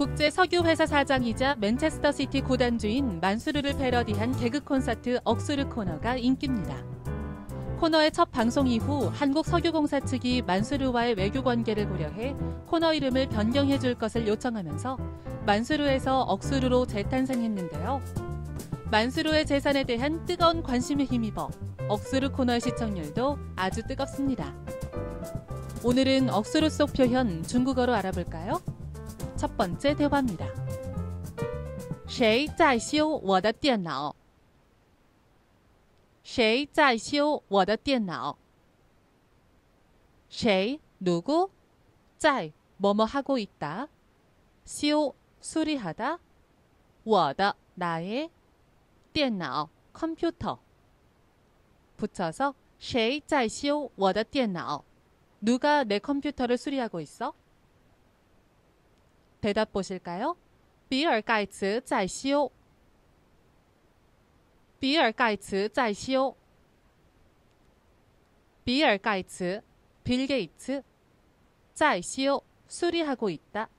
국제 석유 회사 사장이자 맨체스터 시티 고단주인 만수르를 패러디한 개그 콘서트 억수르 코너가 인기입니다. 코너의 첫 방송 이후 한국석유공사 측이 만수르와의 외교 관계를 고려해 코너 이름을 변경해 줄 것을 요청하면서 만수르에서 억수르로 재탄생했는데요. 만수르의 재산에 대한 뜨거운 관심에 힘입어 억수르 코너의 시청률도 아주 뜨겁습니다. 오늘은 억수르 속 표현 중국어로 알아볼까요? 첫 번째 대화입니다. 谁在修我的电脑?谁在修我的电脑?谁 누구? 在 뭐뭐 하고 있다. 修 수리하다. 我的 나의 电脑 컴퓨터 붙여서 谁在修我的电脑? 누가 내 컴퓨터를 수리하고 있어? 대답 보실까요? 比尔盖茨在修.比尔盖茨在修.比尔盖茨, 빌 게이츠, 在修, 수리하고 있다.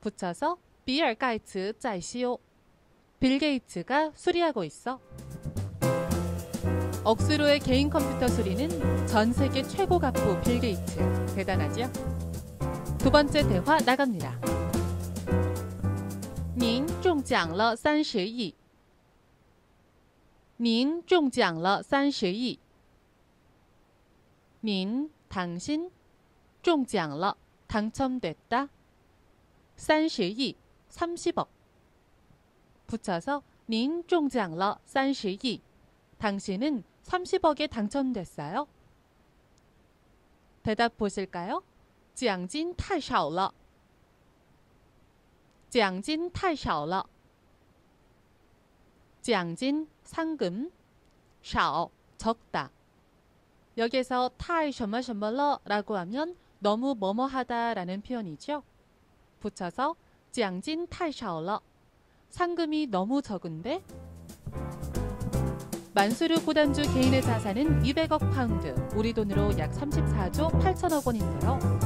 붙여서 比尔盖茨在修.빌 게이츠가 수리하고 있어. 억수로의 개인 컴퓨터 수리는 전 세계 최고 가부 빌 게이츠. 대단하죠? 두 번째 대화 나갑니다. 您中奖了三十亿.您中奖了三十亿.您 당신 中奖了 당첨됐다. 30亿 30억 붙여서 您中奖了30亿 당신은 30억에 당첨됐어요. 대답 보실까요? 奖金太少了.奖金太少了.奖金 상금 少 적다. 여기서 太什么什么了라고 하면 너무 뭐뭐하다라는 표현이죠. 붙여서 奖金太少了. 상금이 너무 적은데 만수르 고단주 개인의 자산은 200억 파운드, 우리 돈으로 약 34조 8천억 원인데요.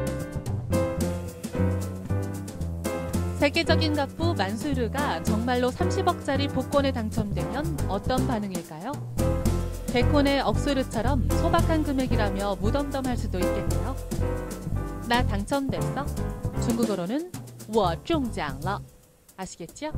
세계적인 가부 만수르가 정말로 30억짜리 복권에 당첨되면 어떤 반응일까요? 백혼의 억수르처럼 소박한 금액이라며 무덤덤할 수도 있겠네요. 나 당첨됐어? 중국어로는 我中奖了. 아시겠죠?